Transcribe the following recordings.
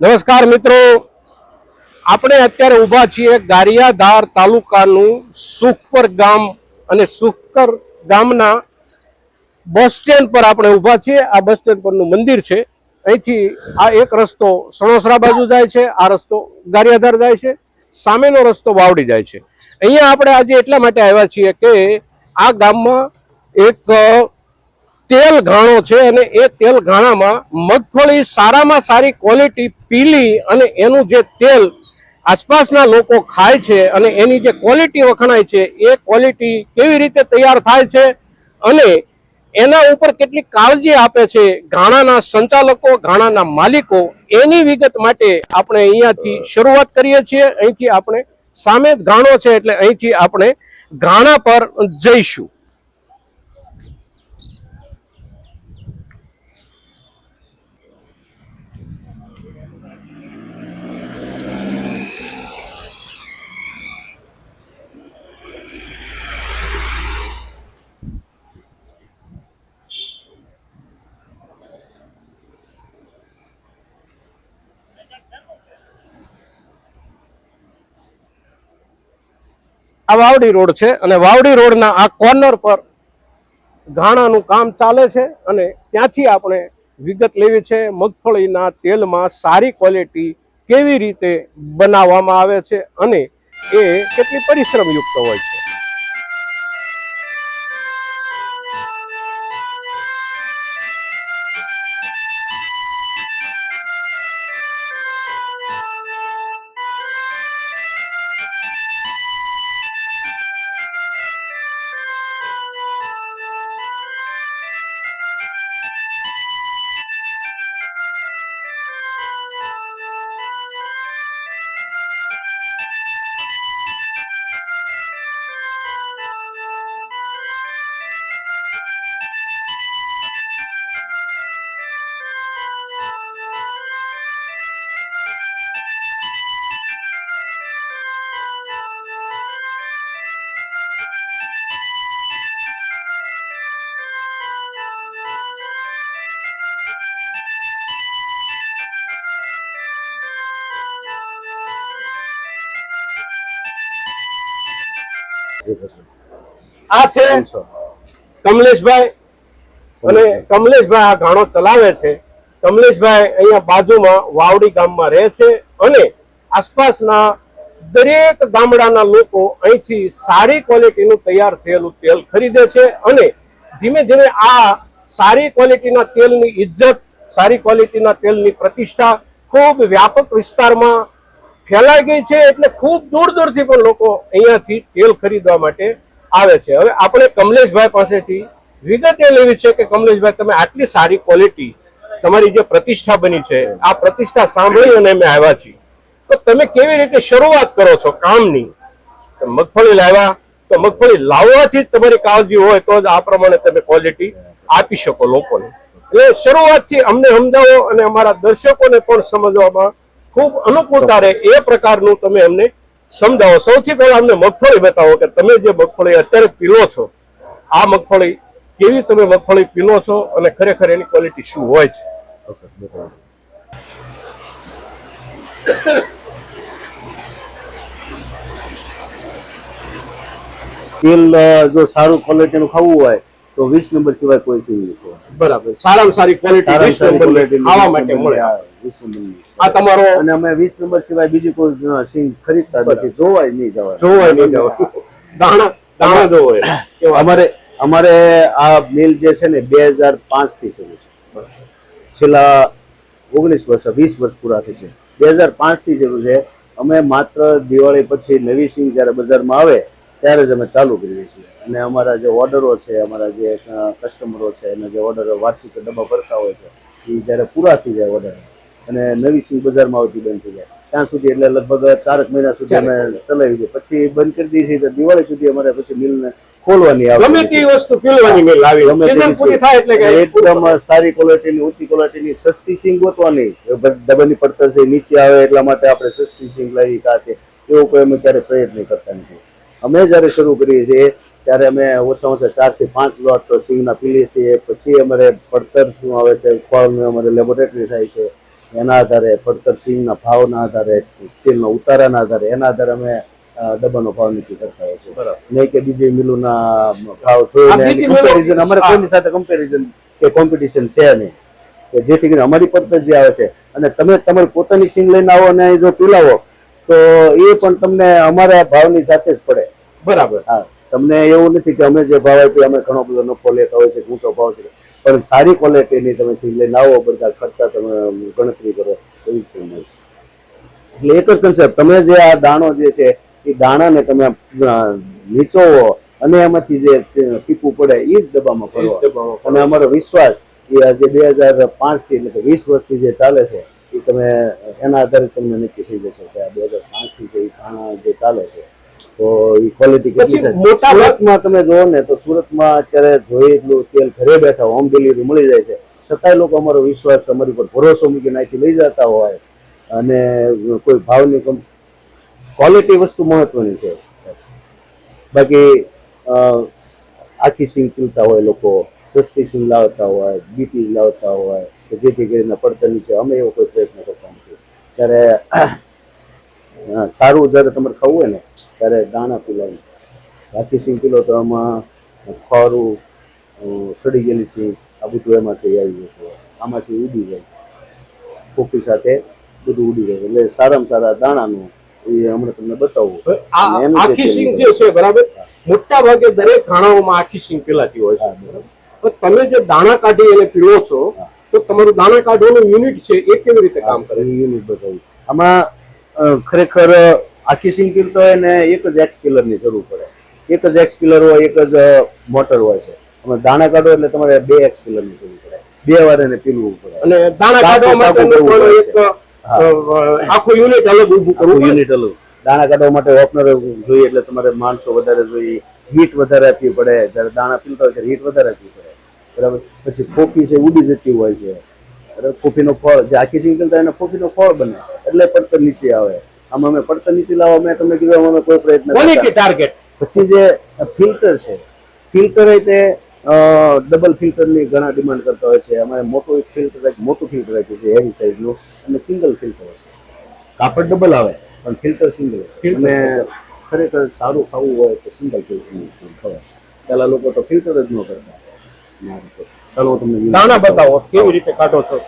નમસ્કાર મિત્રો. આપણે અત્યારે ઊભા છીએ ગારિયાધાર તાલુકાનું સુખપર ગામ અને સુખકર ગામના બસ સ્ટેન્ડ પર આપણે ઊભા છીએ. આ બસ સ્ટેન્ડ પરનું મંદિર છે. અહીંથી આ એક રસ્તો સણોસરા બાજુ જાય છે, આ રસ્તો ગારિયાધાર જાય છે, સામેનો રસ્તો વાવડી જાય છે. અહીંયા આપણે આજે એટલા માટે આવ્યા છીએ કે આ ગામમાં એક તેલ ઘાણો છે અને એ તેલ ઘાણામાં મગફળી સારામાં સારી ક્વોલિટી પીલી અને એનું જે તેલ આસપાસના લોકો ખાય છે અને એની જે ક્વોલિટી વખણાય છે, એ ક્વોલિટી કેવી રીતે તૈયાર થાય છે અને એના ઉપર કેટલી કાળજી આપે છે ઘાણાના સંચાલકો, ઘાણાના માલિકો, એની વિગત માટે આપણે અહીંયાથી શરૂઆત કરીએ છીએ. અહીંથી આપણે સામે જ ઘાણો છે એટલે અહીંથી આપણે ઘાણા પર જઈશું. આ વાવડી રોડ છે અને વાવડી રોડના આ કોર્નર પર ઘાણાનું કામ ચાલે છે અને ત્યાંથી આપણે વિગત લેવી છે મગફળીના તેલમાં સારી ક્વોલિટી કેવી રીતે બનાવવામાં આવે છે અને એ કેટલી પરિશ્રમયુક્ત હોય છે. આ છે કમલેશભાઈ. અને કમલેશભાઈ આ ગાણો ચલાવે છે. કમલેશભાઈ અહીંયા બાજુમાં વાવડી ગામમાં રહે છે અને આસપાસના દરેક ગામડાના લોકો અહીંથી સારી ક્વોલિટીનું તૈયાર થયેલું તેલ ખરીદે છે અને ધીમે ધીમે આ સારી ક્વોલિટીના તેલની ઇજ્જત સારી ક્વોલિટીના તેલની પ્રતિષ્ઠા ખૂબ વ્યાપક વિસ્તારમાં ફેલાઈ ગઈ છે એટલે ખૂબ દૂર દૂરથી પણ લોકો અહીંયાથી તેલ ખરીદવા માટે આવે છે. હવે આપણે કમલેશભાઈ પાસેથી વિગત એ લેવી છે કે કમલેશભાઈ, તમે આટલી સારી ક્વોલિટી તમારી જે પ્રતિષ્ઠા બની છે, આ પ્રતિષ્ઠા સાંભળી અને અમે આવ્યા છીએ. તો તમે કેવી રીતે શરૂઆત કરો છો કામની? મગફળી લાવ્યા, તો મગફળી લાવવાથી જ તમારી કાળજી હોય તો જ આ પ્રમાણે તમે ક્વોલિટી આપી શકો લોકોને. એટલે શરૂઆતથી અમને સમજાવો અને અમારા દર્શકોને પણ સમજવામાં ખૂબ અનુકૂળતા રહે એ પ્રકારનું તમે અમને સમજાવો. સૌથી પહેલા અમને મગફળી બતાવો કે તમે જે મગફળી અત્યારે પીલો છો, આ મગફળી કેવી તમે મગફળી પીલો છો અને ખરેખર એની ક્વોલિટી શું હોય છે? તેલ જો સારું ક્વોલિટીનું ખાવું હોય તો વીસ નંબર સિવાય કોઈ સિંગ ખવાય. બરાબર. સારામાં સારી ક્વોલિટી વીસ સારી નંબરની ખાવા માટે મળે. આ તમારો અને અમે વીસ નંબર સિવાય બીજી કોઈ સિંગ ખરીદતા નથી. જોવાય નહીં જવાય. જોવાય નહીં જવા દાણા દાણા જોવાય અમારે અમારે આ મિલ જે છે ને બે હજાર પાંચથી શરૂ છે. છેલ્લા ઓગણીસ વર્ષ વીસ વર્ષ પૂરા થઈ છે. બે હજાર પાંચથી શરૂ છે. અમે માત્ર દિવાળી પછી નવી સિંગ જ્યારે બજારમાં આવે ત્યારે જ અમે ચાલુ કરીએ છીએ. અને અમારા જે ઓર્ડરો છે અમારા જે કસ્ટમરો છે એના જે ઓર્ડર વાર્ષિક ડબ્બા ભરતા હોય છે એ જ્યારે પૂરા થઈ જાય ઓર્ડર. અને નવી સિંગ બજારમાં આવતી બંધ થઈ જાય. ત્યાં સુધી એટલે લગભગ ચારક મહિના સુધી અમે ચલાવી દઈએ પછી બંધ કરી દઈએ છીએ તો દિવાળી સુધી અમારે પછી મિલને ખોલવાની આવે ગમે તે વસ્તુ પીલવાની મિલ આવી. સીઝન પૂરી થાય એટલે કે એકદમ સારી ક્વોલિટીની ઊંચી ક્વોલિટીની સસ્તી સિંગ ગોતવાની ડબ્બાની પડતર છે નીચે આવે એટલા માટે આપણે સસ્તી સિંગ લાવી કાતે એવો કોઈ અમે ક્યારે પ્રયત્ન કરતા નથી. અમે જ્યારે શરૂ કરીએ છીએ ત્યારે અમે ઓછામાં ઓછા ચારથી પાંચ લોટ સિંગના પીલીએ છીએ પછી અમારે પડતર શું આવે છે ફળનું અમારે લેબોરેટરી થાય છે એના આધારે પડતર સિંગના ભાવના આધારે તેલના ઉતારાના આધારે એના આધારે અમે ડબ્બાનો ભાવ નક્કી કરતા હોય છે બરાબર. નહીં કે બીજી મિલોના ભાવ જોઈને comparison અમારે. કોઈની સાથે કમ્પેરિઝન કે કોમ્પિટિશન છે નહીં. કે જેથી કરીને અમારી પડતર જે આવે છે અને તમે તમારી પોતાની સિંગ લઈને આવો અને જો પીલાવો તો એ પણ તમને અમારા ભાવની સાથે જ પડે. બરાબર. હા. તમને એવું નથી કે અમે જે ભાવ આપ્યો અમે ઘણો બધો નફો લેતા હોય છે ઊંચો ભાવ છે પણ સારી ક્વોલિટીની તમે સિંગ લઈને આવો બધા ખર્ચા તમે ગણતરી કરો એવી મળશે એટલે એક જ કન્સેપ્ટ તમે જે આ દાણો જે છે એ દાણાને તમે નીચોવો અને એમાંથી જે પીપું પડે એ જ ડબ્બામાં ભરો ભરવા. અને અમારો વિશ્વાસ એ આજે બે હજાર પાંચથી એટલે કે વીસ વર્ષથી જે ચાલે છે એ તમે એના આધારે તમને નક્કી થઈ જશે કે આ બે હજાર પાંચથી જે દાણા જે ચાલે છે તો ક્વોલિટી કેટલી મોટા સુરતમાં તમે જુઓ ને તો સુરતમાં અત્યારે જોઈએ એટલું તેલ ઘરે બેઠા હોમ ડિલિવરી મળી જાય છે. છતાંય લોકો અમારો વિશ્વાસ અમારી પર ભરોસો મૂકી નાખી લઈ જતા હોય. અને કોઈ ભાવની કમ ક્વોલિટી વસ્તુ મહત્વની છે. બાકી આખી સિંગ પીવતા હોય લોકો સસ્તી સિંગ લાવતા હોય બીપી લાવતા હોય કે જેથી કરીને પડતર નીચે અમે એવો કોઈ પ્રયત્ન કરતા નથી. ત્યારે અ, સારું જ્યારે તમારે ખાવું હોય ને ત્યારે દાણા પીલાવી સિંગ પીલો તો આમાં ખોરું સડી ગયેલી સિંહ આ બધું એમાંથી આવી હોય આમાંથી ઉડી જાય. કોફી સાથે બધું ઉડી જાય. એટલે સારામાં સારા દાણાનું એ હમણાં તમને બતાવું. આખી સિંગ જે છે બરાબર? મોટા ભાગે દરેક ખાણાઓમાં આખી સિંગ પીલાતી હોય છે. પણ તમે જે દાણા કાઢી એને પીળો છો તો તમારું દાણા કાઢવાનું યુનિટ છે એ કેવી રીતે કામ કરે? યુનિટ બતાવ્યું આમાં ખરેખર આખી સિંગ તો એને એક જ એક્સની જરૂર પડે. એક જ એક્સ હોય એક જ મોટર હોય છે. તમે દાણા કાઢો એટલે તમારે બે એક્સની જરૂર પડે. બે વાર એને પીલવું પડે. અને દાણા કાઢવા માટે એક. આખું યુનિટ અલગ ઊભું કરવું યુનિટ અલગ. દાણા કાઢવા માટે ઓપનર જોઈએ એટલે તમારે માણસો વધારે જોઈએ. હીટ વધારે આપવી પડે. જ્યારે દાણા પીલતા હોય ત્યારે હીટ વધારે આપવી પડે. બરાબર? પછી કોફી છે ઉડી જતી હોય છે. કોફીનો ફળ જે આખી સિંગલ થાય એનો કોફીનો ફળ બને. એટલે પડતર નીચે આવે. આમાં અમે પડતર નીચે લાવવા મેં તમને કીધું અમે કોઈ પ્રયત્ન ટાર્ગેટ પછી જે ફિલ્ટર છે ફિલ્ટર એ તે ડબલ ફિલ્ટરની ઘણા ડિમાન્ડ કરતા હોય છે. અમારે મોટું એક ફિલ્ટર એક મોટું ફિલ્ટર રાખ્યું છે હેવી સાઈઝનું અને સિંગલ ફિલ્ટર છે. કાપડ ડબલ આવે પણ ફિલ્ટર સિંગલ અને ખરેખર સારું ખાવું હોય તો સિંગલ ફિલ્ટર ખવાય પહેલા લોકો તો ફિલ્ટર જ ન કરતા. ચાલો તમને દાણા બતાવો કેવી રીતે કાઢો છો?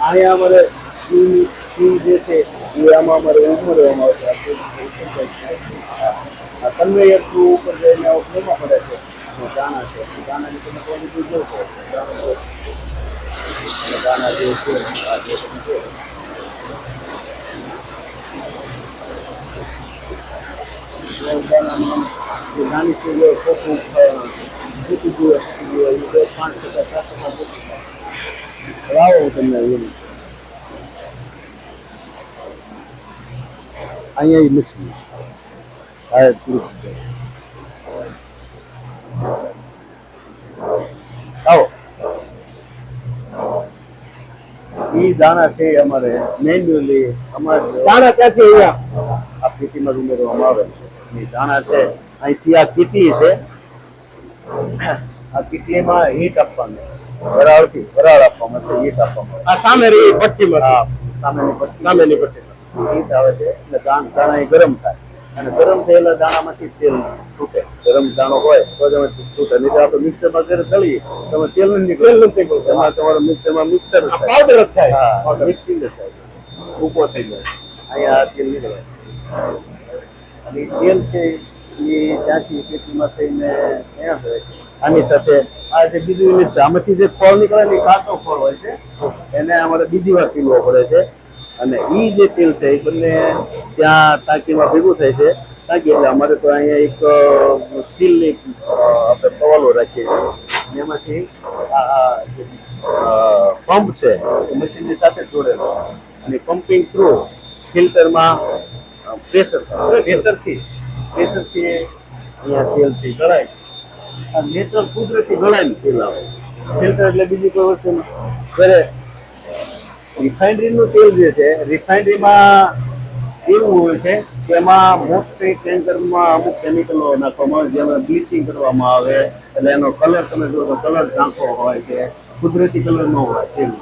અહીંયા અમારે સિંહ જે છે એ આમાં અમારે ઉમેરવામાં આવશે. આ કન્વેયર થ્રુ ઉપર જઈને ફ્લેમાં પડે છે? દાણા છે. દાણાની તમે ક્વોલિટી જોશો. દાણા જે છે આ જે તમે જો. એ દાણામાં જે નાની ચીજ હોય ખોખું ફૂટી ગયું ફૂટી એ બે પાંચ ટકા સાત ટકા લાવો હું તમને એવું અહીંયા એ પૂરું આવો એ દાણા છે અમારે મેન્યુઅલી અમારે દાણા ક્યાંથી અહીંયા? આ ખેતીમાં ઉમેરવામાં આવે છે. દાણા છે. અહીંથી આ કીટલી છે. આ કીટલીમાં હીટ આપવાનું. વરાળથી વરાળ આપવામાં છે હીટ આપવામાં. આ સામે રહી ભઠ્ઠીમાં આ સામેની પટ્ટી. સામેની ભઠ્ઠી હીટ આવે છે એટલે દાણ દાણા એ ગરમ થાય. અને ગરમ થયેલા દાણામાંથી તેલ છૂટે. ગરમ દાણો હોય તો તમે છૂટે. નહીં તો આપણે મિક્સરમાં ઘરે તળીએ તમે તેલ નથી નીકળે તેલ નથી એમાં તમારે મિક્સરમાં મિક્સર પાવડર જ થાય. હા મિક્સિંગ જ થાય. ઊભો થઈ જાય. અહીંયા આ તેલ નીકળે. અને તેલ છે એ ત્યાંથી ખેતીમાં થઈને ત્યાં હોય છે. આની સાથે આ જે બીજું યુનિટ છે, આમાંથી જે ફળ નીકળે ને એ કાચો ફળ હોય છે. એને અમારે બીજી વાર પીલવો પડે છે. અને એ જે તેલ છે, એ બંને ત્યાં ટાંકીમાં ભેગું થાય છે. ટાંકી એટલે અમારે તો અહીંયા એક સ્ટીલની આપણે ટવાલો રાખીએ છીએ. એમાંથી આ જે પંપ છે, એ મશીનની સાથે જોડેલો. અને પમ્પિંગ થ્રુ ફિલ્ટરમાં પ્રેશર પ્રેશરથી પ્રેશરથી અહીંયા તેલથી ગળાય. આ નેચરલ કુદરતી ગળાય તેલ આવે ફિલ્ટર એટલે બીજી કોઈ વસ્તુ ત્યારે રિફાઇનરીનું તેલ જે છે રિફાઇનરીમાં એવું હોય છે કે એમાં મોટી ટેન્કરમાં અમુક કેમિકલો નાખવામાં આવે, જેમાં બ્લીચિંગ કરવામાં આવે, એટલે એનો કલર તમે જો કલર ઝાંખો હોય કે કુદરતી કલર ન હોય તેવું.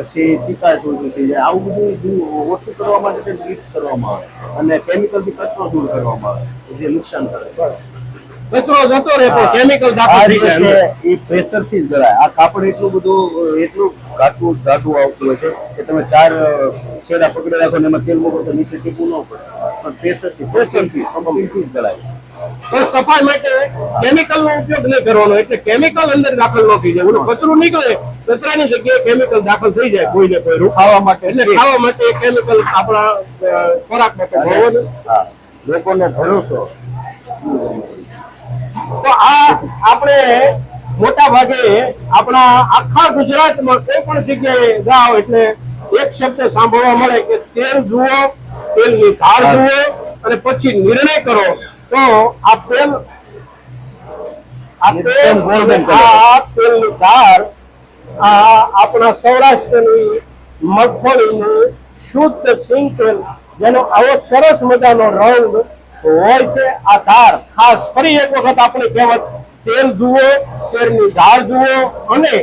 પછી ચિકાસ દૂર થઈ જાય. આવું બધું ઓછું કરવા માટે ટ્રીટ કરવામાં આવે. અને કેમિકલથી કચરો દૂર કરવામાં આવે જે નુકસાન કરે. કચરો જતો રહે પણ કેમિકલ દાખલ થઈ જાય એ પ્રેશરથી જરાય. આ કાપડ એટલું બધું એટલું ઘાટું ઘાટું આવતું હોય છે કે તમે ચાર છેડા પકડી રાખો ને એમાં તેલ મૂકો તો નીચે ટીપું ન પડે. પણ પ્રેશરથી પ્રેશરથી. કંપની થી જ જળાય તો સફાઈ માટે કેમિકલ નો ઉપયોગ નહીં કરવાનો એટલે કેમિકલ અંદર દાખલ ન થઈ જાય. ઓલું કચરું નીકળે કચરાની જગ્યાએ કેમિકલ દાખલ થઈ જાય કોઈને કોઈ ખાવા માટે. એટલે ખાવા માટે કેમિકલ આપણા ખોરાક માટે હા ભરોસો. તો આ આપણે મોટા ભાગે આપણા આખા ગુજરાતમાં કોઈ પણ જગ્યાએ જાઓ એટલે એક શબ્દ સાંભળવા મળે કે તેલ જુઓ તેલની ધાર જુઓ અને પછી નિર્ણય કરો. તો આ તેલ આ તેલ આ તેલની ધાર આ આપણા સૌરાષ્ટ્રની મગફળીનું શુદ્ધ સિંગ તેલ જેનો આવો સરસ મજાનો રંગ હોય છે આ ધાર. ખાસ ફરી એક વખત આપણે કહેવત તેલ જુઓ તેલની ધાર જુઓ અને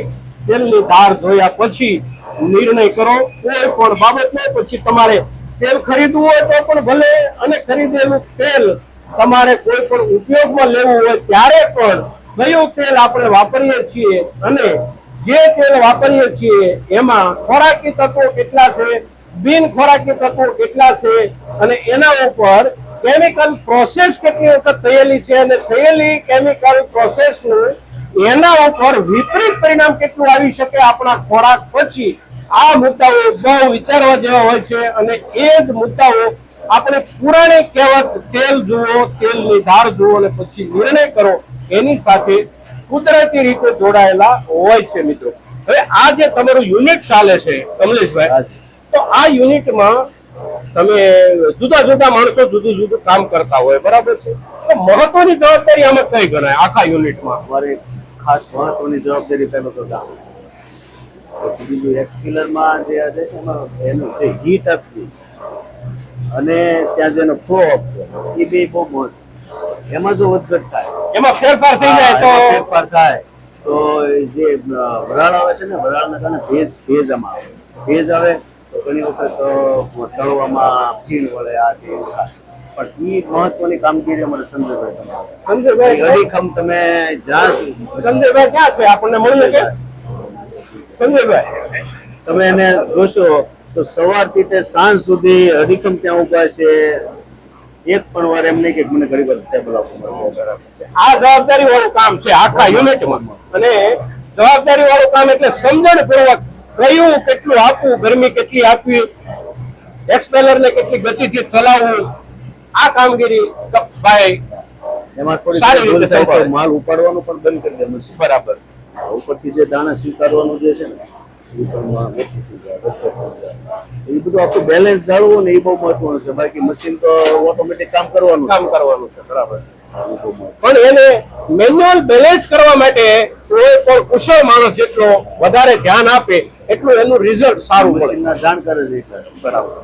તેલની ધાર જોયા પછી નિર્ણય કરો. કોઈ પણ બાબતનો પછી તમારે તેલ ખરીદવું હોય તો પણ ભલે અને ખરીદેલું તેલ તમારે કોઈ પણ ઉપયોગમાં લેવું હોય ત્યારે પણ કયું તેલ આપણે વાપરીએ છીએ અને જે તેલ વાપરીએ છીએ એમાં ખોરાકી તત્વો કેટલા છે, બિન ખોરાકી તત્વો કેટલા છે અને એના ઉપર કેમિકલ પ્રોસેસ કેટલી વખત થયેલી છે અને થયેલી કેમિકલ પ્રોસેસનું એના ઉપર વિપરીત પરિણામ કેટલું આવી શકે આપણા ખોરાક પછી? આ મુદ્દાઓ બહુ વિચારવા જેવા હોય છે અને એ જ મુદ્દાઓ આપણે પુરાણી કહેવત તેલ જુઓ તેલની ધાર જુઓ અને પછી નિર્ણય કરો. એની સાથે કુદરતી રીતે જોડાયેલા હોય છે મિત્રો. હવે આ જે તમારું યુનિટ ચાલે છે કમલેશભાઈ તો આ યુનિટમાં તમે જુદા જુદા માણસો જુદું જુદું કામ કરતા હોય બરાબર છે? તો મહત્વની જવાબદારી આમાં કઈ ગણાય આખા યુનિટમાં? અમારે ખાસ મહત્વની જવાબદારી પહેલો તો ગામ. પછી બીજું એક્સપિલરમાં જે છે એનું જે હીટ આપવી. અને ત્યાં જેનો ફ્લો એ બે બહુ મહત્વ એમાં જો વધઘટ થાય. એમાં ફેરફાર થઈ જાય તો? ફેરફાર થાય. તો જે વરાળ આવે છે ને વરાળના કારણે ભેજ ભેજ આમાં આવે. ભેજ આવે તો ઘણી વખત તળવામાં ફીણ વળે આ તે પણ એ મહત્વની કામગીરી અમારે સંજયભાઈ સંજયભાઈ સંજયભાઈ અડીખમ તમે જ્યાં સંજયભાઈ ક્યાં છે? આપણને મળી શકે? સંજયભાઈ. તમે એને જોશો તો સવારથી તે સાંજ સુધી અડીખમ ત્યાં ઊભા છે. એક પણ વાર એમ નહીં કે મને ઘણી વાર ટેબલ આ જવાબદારી વાળું કામ છે આખા યુનિટમાં. અને જવાબદારી વાળું કામ એટલે સમજણ પૂર્વક કયું કેટલું આપવું ગરમી કેટલી આપવી એક્સપેલર ને કેટલી ગતિથી ચલાવવું આ કામગીરી ભાઈ. માલ ઉપાડવાનું પણ બંધ કરી દે. મશીન બરાબર. ઉપરથી જે દાણા સ્વીકારવાનું જે છે ને એ ઓછું થઈ જાય વધઘટ થઈ જાય. એ બધું આખું બેલેન્સ જાળવવું ને એ બહુ મહત્વનું છે બાકી મશીન તો ઓટોમેટિક કામ કરવાનું કામ કરવાનું છે બરાબર. પણ એને મેન્યુઅલ બેલેન્સ કરવા માટે કોઈ પણ કુશળ માણસ જેટલો વધારે ધ્યાન આપે એટલું એનું રિઝલ્ટ સારું મળે મશીનના જાણકાર જ છે. બરાબર